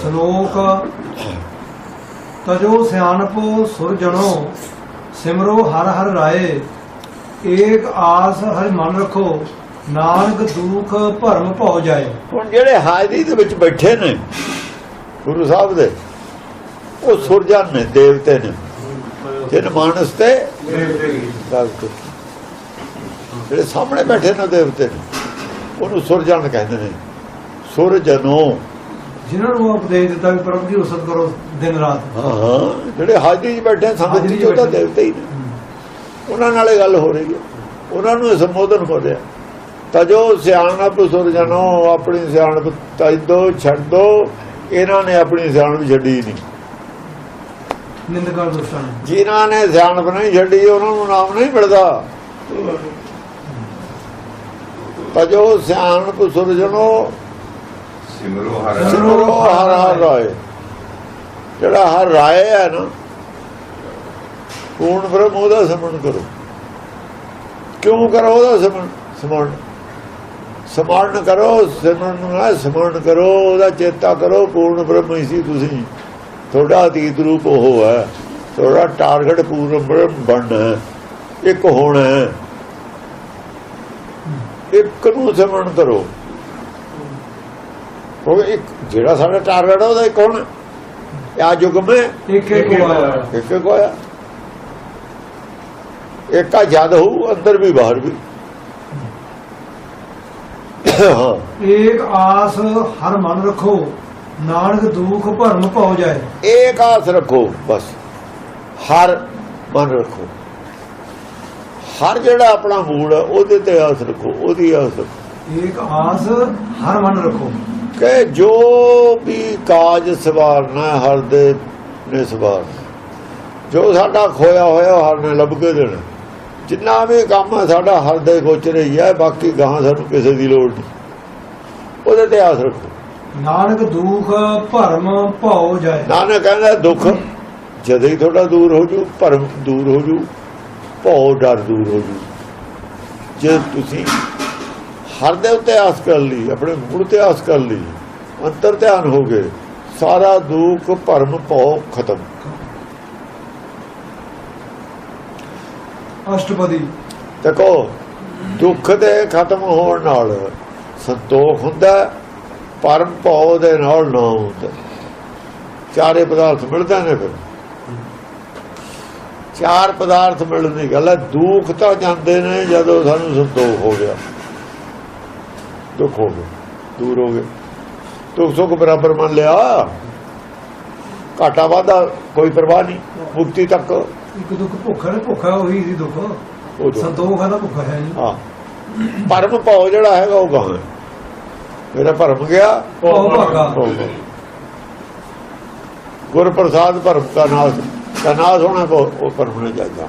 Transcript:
ਸ਼ਲੋਕ। ਤਜੋ ਸਿਆਣਪੋ ਸੁਰਜਣੋ ਸਿਮਰੋ ਹਰ ਹਰ ਰਾਏ। ਏਕ ਆਸ ਹਰ ਮਨ ਰੱਖੋ, ਨਾਨਕ ਦੁਖ ਭਰਮ ਭਉ ਜਾਏ। ਹੁਣ ਜਿਹੜੇ ਹਾਜ਼ਰੀ ਦੇ ਵਿੱਚ ਬੈਠੇ ਨੇ, ਗੁਰੂ ਸਾਹਿਬ ਦੇ, ਉਹ ਸੁਰਜਨ ਨੇ, ਦੇਵਤੇ ਨੇ। ਜਿਨ ਮਾਨਸ ਤੇ ਜਿਹੜੇ ਸਾਹਮਣੇ ਬੈਠੇ ਨੇ ਦੇਵਤੇ ਨੇ। ਉਹਨੂੰ ਸੁਰਜਨ ਕਹਿੰਦੇ ਨੇ। ਸੁਰਜਨੋ ਜਿਨ੍ਹਾਂ ਨੂੰ ਉਪਦੇਸ਼ ਦਿੱਤਾ ਵੀ ਪ੍ਰਭੂ ਜੀ ਉਸਤ ਕਰੋ ਦਿਨ ਰਾਤ। ਹਾਂ ਹਾਂ ਜਿਹੜੇ ਹਾਜ਼ਰੀ 'ਚ ਬੈਠੇ ਸੰਗਤ ਹਾਜ਼ਰੀ 'ਚ ਚ ਉਹ ਤਾਂ। ਦੇਵਤੇ ਹੀ ਨੇ। ਉਹਨਾਂ ਨਾਲ ਗੱਲ ਹੋ ਰਹੀ ਹੈ। ਉਹਨਾਂ ਨੂੰ ਸੰਬੋਧਨ ਹੋ ਰਿਹਾ। ਤਜੋ ਸਿਆਣਪ ਸੁਰਜਨੋ ਆਪਣੀ ਸਿਆਣਪ ਤਜਦੋ ਛੱਡੋ ਇਹਨਾਂ ਨੇ ਆਪਣੀ ਸਿਆਣਪ ਛੱਡੀ ਨਹੀਂ। ਨਿੰਦਕਾਂ ਦੁਸ਼ਟਾਂ ਨੂੰ ਜਿਨ੍ਹਾਂ ਨੇ ਸਿਆਣਪ ਨਹੀਂ ਛੱਡੀ ਉਹਨਾਂ ਨੂੰ ਨਾਮ ਨਹੀਂ ਮਿਲਦਾ। ਤਜੋ ਸਿਆਣਪ ਸੁਰਜਨੋ ਸਿਮਰੋ ਹਰ ਸਿਮਰੋ ਹਰ ਹਰ ਰਾਏ। ਜਿਹੜਾ ਹਰ ਰਾਏ ਹੈ ਨਾ ਪੂਰਨ ਬ੍ਰਹਮ ਉਹਦਾ ਸਿਮਰਨ ਕਰੋ। ਕਿਉਂ ਕਰੋ ਉਹਦਾ ਸਿਮਰਨ? ਸਿਮਰਨ। ਸਿਮਰਨ ਕਰੋ ਸਿਮਰਨ ਨਾਲ ਸਿਮਰਨ ਕਰੋ ਉਹਦਾ ਚੇਤਾ ਕਰੋ ਪੂਰਨ ਬ੍ਰਹਮ ਹੀ ਸੀ ਤੁਸੀਂ। ਤੁਹਾਡਾ ਅਤੀਤ ਰੂਪ ਉਹ ਹੈ। ਤੁਹਾਡਾ ਟਾਰਗੇਟ ਪੂਰਨ ਬ੍ਰਹਮ ਬਣਨਾ ਇੱਕ ਹੋਣਾ ਹੈ। ਇੱਕ ਨੂੰ ਸਿਮਰਨ ਕਰੋ। ਉਹ ਇੱਕ ਜਿਹੜਾ ਸਾਡਾ ਟਾਰਗੇਟ ਉਹਦਾ ਇੱਕ ਹੋਣਾ ਆ? ਯੁੱਗ ਮੈਂ ਇੱਕ ਇੱਕ ਹੋਇਆ। ਇੱਕ ਇੱਕ ਹੋਇਆ। ਇੱਕ ਆ ਜਦ ਹੋਊ ਅੰਦਰ ਵੀ ਬਾਹਰ ਵੀ। ਏਕ ਆਸ ਹਰ ਮਨ ਰੱਖੋ ਨਾਨਕ ਦੁਖ ਭਰਮ ਭਉ ਜਾਏ। ਏਕ ਆਸ ਰੱਖੋ ਬਸ। ਹਰ ਮਨ ਰੱਖੋ। ਹਰ ਜਿਹੜਾ ਆਪਣਾ ਮੂਲ ਹੈ ਉਹਦੇ ਤੇ ਆਸ ਰੱਖੋ ਉਹਦੀ ਆਸ ਏਕ ਆਸ ਹਰ ਮਨ ਰੱਖੋ। ਕਿ ਜੋ ਵੀ ਕਾਜ ਸਵਾਰਨਾ ਹਰ ਦੇ ਨੇ ਸਵਾਰਨਾ ਜੋ ਸਾਡਾ ਖੋਇਆ ਹੋਇਆ ਹਰ ਨੇ ਲੱਭ ਕੇ ਦੇਣਾ। ਜਿੰਨਾ ਵੀ ਕੰਮ ਸਾਡਾ ਹਰ ਦੇ ਗੋਚਰ ਹੀ ਹੈ ਬਾਕੀ ਗਾਂ ਸਾਨੂੰ ਕਿਸੇ ਦੀ ਲੋੜ ਨਹੀਂ। ਉਹਦੇ ਤੇ ਆਸ ਰੱਖੋ। ਨਾਨਕ ਦੁਖ ਭਰਮ ਭਉ ਜਾਏ। ਨਾਨਕ ਕਹਿੰਦਾ ਦੁੱਖ ਜਦੋਂ ਹੀ ਤੁਹਾਡਾ ਦੂਰ ਹੋ ਜੂ ਭਰਮ ਦੂਰ ਹੋ ਜੂ ਭਉ ਡਰ ਦੂਰ ਹੋ ਜੂ। ਜੇ ਤੁਸੀਂ ਹਰ ਦੇ ਉੱਤੇ ਆਸ ਕਰ ਲਈ ਆਪਣੇ ਮੂਲ ਤੇ ਆਸ ਕਰ ਲਈ ਅੰਤਰ ਧਿਆਨ ਹੋ ਗਏ ਸਾਰਾ ਦੁੱਖ ਭਰਮ ਭਉ ਖਤਮ। ਅਸ਼ਟਪਦੀ। ਦੇਖੋ ਦੁੱਖ ਦੇ ਖਤਮ ਹੋਣ ਨਾਲ ਸੰਤੋਖ ਹੁੰਦਾ ਹੈ, ਭਰਮ ਭਉ ਦੇ ਨਾਲ ਨਾ ਹੁੰਦਾ। ਚਾਰੇ ਪਦਾਰਥ ਮਿਲਦੇ ਨੇ ਫਿਰ। ਚਾਰ ਪਦਾਰਥ ਮਿਲਣ ਦੀ ਗੱਲ ਹੈ ਦੁੱਖ ਤਾਂ ਜਾਂਦੇ ਨੇ ਜਦੋਂ ਸਾਨੂੰ ਸੰਤੋਖ ਹੋ ਗਿਆ। ਦੁੱਖ ਹੋ ਗਿਆ ਦੂਰ ਹੋ ਗਏ। ਦੁੱਖ ਸੁੱਖ ਬਰਾਬਰ ਮੰਨ ਲਿਆ ਘਾਟਾ ਵਾਧਾ ਕੋਈ ਪਰਵਾਹ ਨਹੀਂ ਮੁਕਤੀ ਤੱਕ। ਇੱਕ ਦੁੱਖ ਭੁੱਖਾ ਨੇ ਭੁੱਖਾ ਉਹੀ ਸੀ ਦੁੱਖ। ਉਹ। ਸੰਤੋਖ ਤਾਂ ਭੁੱਖਾ ਹੈ ਨਹੀਂ ਹਾਂ। ਭਰਮ ਭਾਉ ਜਿਹੜਾ ਹੈਗਾ ਉਹ ਗਾਂ ਹੈ। ਮੇਰਾ ਭਰਮ ਗਿਆ ਭਉ ਭਾਗਾ। ਗੁਰ ਪ੍ਰਸਾਦ ਭਰਮ ਦਾ ਨਾਸ ਦਾ ਨਾਸ ਹੋਣਾ ਉਹ ਭਰਮ ਨੇ ਜਾਇਦਾ